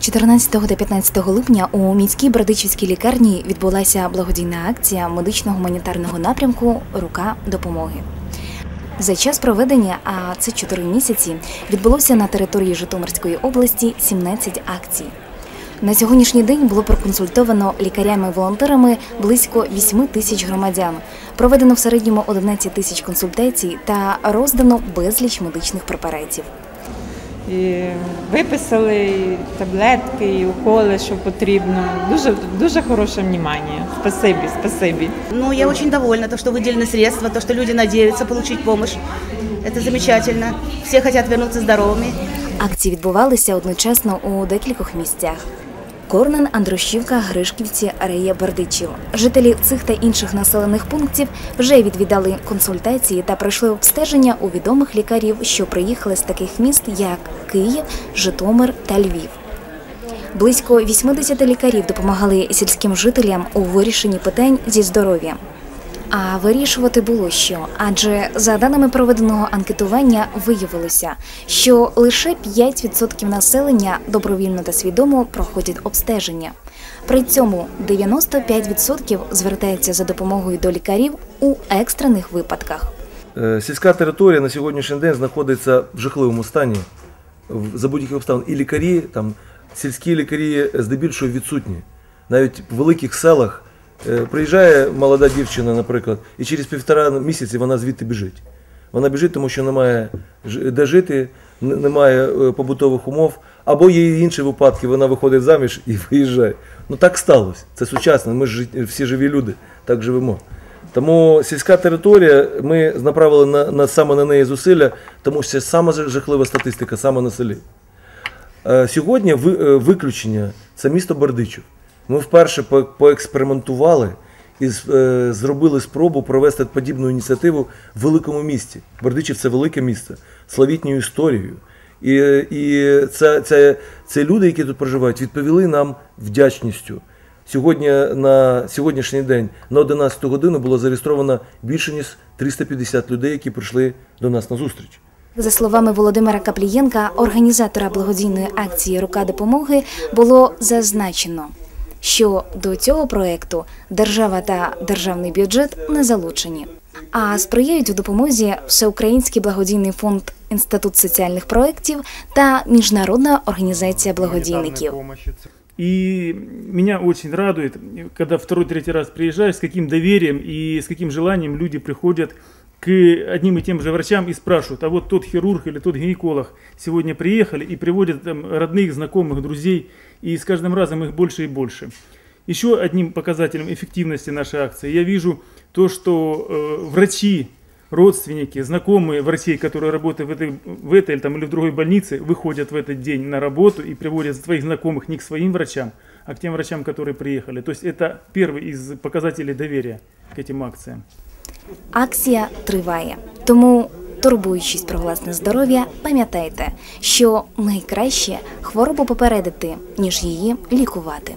14 та 15 липня у міській Бердичівській лікарні відбулася благодійна акція медично-гуманітарного напрямку Рука допомоги. За час проведення, а це 4 місяці, відбулося на території Житомирської області 17 акцій. На сьогоднішній день було проконсультовано лікарями-волонтерами близько 8 тисяч громадян. Проведено в середньому 11 тисяч консультацій та роздано безліч медичних препаратів. І виписали і таблетки, і уколи, що потрібно. Дуже дуже хороше внимание. Спасибі, спасибі. Ну, я очень довольна, то, что выделены средства, то, что люди надеются получить помощь. Это замечательно. Все хотят вернуться здоровыми. Акції відбувалися одночасно у декількох місцях. Корнен, Андрушівка, Гришківці, Рея, Бердичів. Жителі цих та інших населених пунктів вже відвідали консультації та пройшли обстеження у відомих лікарів, що приїхали з таких міст, як Київ, Житомир та Львів. Близько 80 лікарів допомагали сільським жителям у вирішенні питань зі здоров'ям. А вирішувати було що, адже за даними проведеного анкетування виявилося, що лише 5% населення добровільно та свідомо проходять обстеження. При цьому 95% звертаються за допомогою до лікарів у екстрених випадках. Е, Сільська територія на сьогоднішній день знаходиться в жахливому стані за будь-яких обставин. І лікарі, там, сільські лікарі здебільшого відсутні. Навіть в великих селах е, приїжджає молода дівчина, наприклад, і через півтора місяці вона звідти біжить. Вона біжить, тому що немає де жити, немає е, побутових умов, або є інші випадки, вона виходить заміж і виїжджає. Ну так сталося. Це сучасно. Ми ж всі живі люди, так живемо. Тому сільська територія, ми направили на, на саме на неї зусилля, тому що саме жахлива статистика, саме на селі. Е, Сьогодні ви- е, виключення це місто Бердичів. Ми вперше по- поекспериментували і е, зробили спробу провести подібну ініціативу в великому місті. Бердичів це велике місто славітньою історією. І, і це, це, це люди, які тут проживають, відповіли нам вдячністю. Сьогодні на сьогоднішній день на 11 годину було зареєстровано більше ніж 350 людей, які прийшли до нас на зустріч. За словами Володимира Каплієнка, організатора благодійної акції Рука допомоги, було зазначено, що до цього проекту держава та державний бюджет не залучені, а сприяють у допомозі Всеукраїнський благодійний фонд Інститут соціальних проєктів та Міжнародна організація благодійників. И меня очень радует, когда второй-третий раз приезжаешь, с каким доверием и с каким желанием люди приходят к одним и тем же врачам и спрашивают, а вот тот хирург или тот гинеколог сегодня приехали и приводят там, родных, знакомых, друзей, и с каждым разом их больше и больше. Еще одним показателем эффективности нашей акции я вижу то, что э, врачи, родственники, знакомые врачей, которые работают в этой, в этой или, там, или в другой больнице, выходят в этот день на работу и приводят своих знакомых не к своим врачам, а к тем врачам, которые приехали. То есть это первый из показателей доверия к этим акциям. Акція триває, тому турбуючись про власне здоров'я, пам'ятайте, що найкраще хворобу попередити ніж її лікувати.